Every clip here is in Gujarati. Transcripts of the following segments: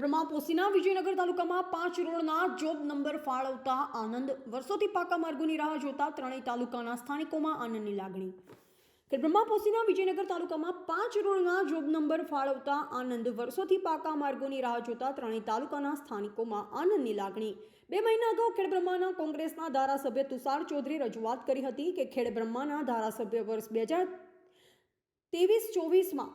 ખેડબ્રહ્મા પોસીના વિજયનગર તાલુકામાં પાંચ રોડના જોબ નંબર ફાળવતા આનંદ વર્ષોથી પાકા માર્ગોની રાહ જોતા ત્રણેય તાલુકાના સ્થાનિકોમાં આનંદની લાગણી. ખેડબ્રહ્મા પોસીના વિજયનગર તાલુકામાં પાંચ રોડના જોબ નંબર ફાળવતા આનંદ વર્ષોથી પાકા માર્ગોની રાહ જોતા ત્રણેય તાલુકાના સ્થાનિકોમાં આનંદની લાગણી. બે મહિના અગાઉ ખેડબ્રહ્માના કોંગ્રેસના ધારાસભ્ય તુષાર ચૌધરી રજૂઆત કરી હતી કે ખેડબ્રહ્માના ધારાસભ્ય વર્ષ બે હજાર ત્રેવીસ ચોવીસમાં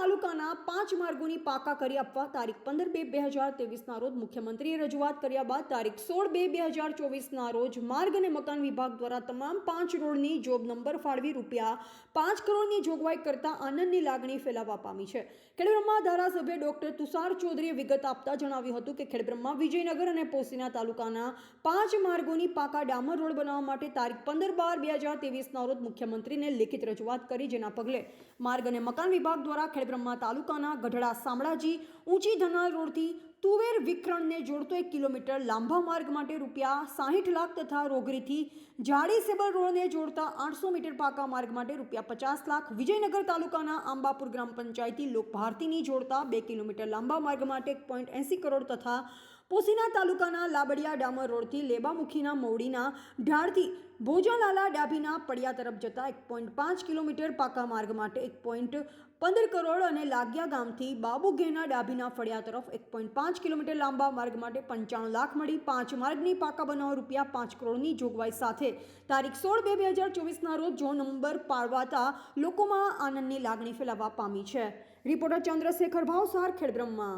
તાલુકાના પાંચ માર્ગોની પાકા કરી આપવા તારીખ પંદર બે બે હજાર ત્રેવીસના રોજ મુખ્યમંત્રીએ રજૂઆત કર્યા બાદ તારીખ સોળ બે બે હજાર ચોવીસના રોજ માર્ગ અને મકાન વિભાગ દ્વારા તમામ પાંચ રોડની જોબ નંબર ફાળવી રૂપિયા પાંચ કરોડની જોગવાઈ કરતા આનંદની લાગણી ફેલાવા પામી છે. ખેડબ્રહ્મા ધારાસભ્ય ડોક્ટર તુષાર ચૌધરીએ વિગત આપતા જણાવ્યું હતું કે ખેડબ્રહ્મા વિજયનગર અને પોસીના તાલુકાના પાંચ માર્ગોની પાકા ડામર રોડ બનાવવા માટે તારીખ પંદર બાર બે હજાર ત્રેવીસના રોજ મુખ્યમંત્રીને લેખિત રજૂઆત કરી, જેના પગલે માર્ગ અને મકાન વિભાગ દ્વારા ખેડબ્રહ્મા તાલુકાના ગઢડા શામળાજી ઊંચી ધનાલ રોડથી તુવેર વિક્રણને જોડતો એક કિલોમીટર લાંબા માર્ગ માટે રૂપિયા સાહીઠ લાખ તથા રોગરીથી જાડી સેબલ રોડને જોડતા આઠસો મીટર પાકા માર્ગ માટે રૂપિયા પચાસ લાખ વિજયનગર તાલુકાના આંબાપુર ગ્રામ પંચાયતી લોકભારતીની જોડતા બે કિલોમીટર લાંબા માર્ગ માટે એક પોઈન્ટ એંસી કરોડ તથા પોસીના તાલુકાના લાબડિયા ડામર રોડથી લેબામુખીના મોવડીના ઢાળથી ભોજાલાલા ડાભીના પડિયા તરફ જતા એક પોઈન્ટ પાંચ કિલોમીટર પાકા માર્ગ માટે એક પોઈન્ટ પંદર કરોડ અને લાગ્યા ગામથી બાબુઘેના ડાભીના ફળિયા તરફ એક પોઈન્ટ પાંચ કિલોમીટર લાંબા માર્ગ માટે પંચાણું લાખ મળી. પાંચ માર્ગની પાકા બનાવવા રૂપિયા પાંચ કરોડની જોગવાઈ સાથે. તારીખ સોળ બે બે હજાર ચોવીસના રોજ જો નંબર પાડવાતા લોકોમાં આનંદની લાગણી ફેલાવા પામી છે. રિપોર્ટર ચંદ્રશેખર ભાવસાર, ખેડબ્રહ્મા.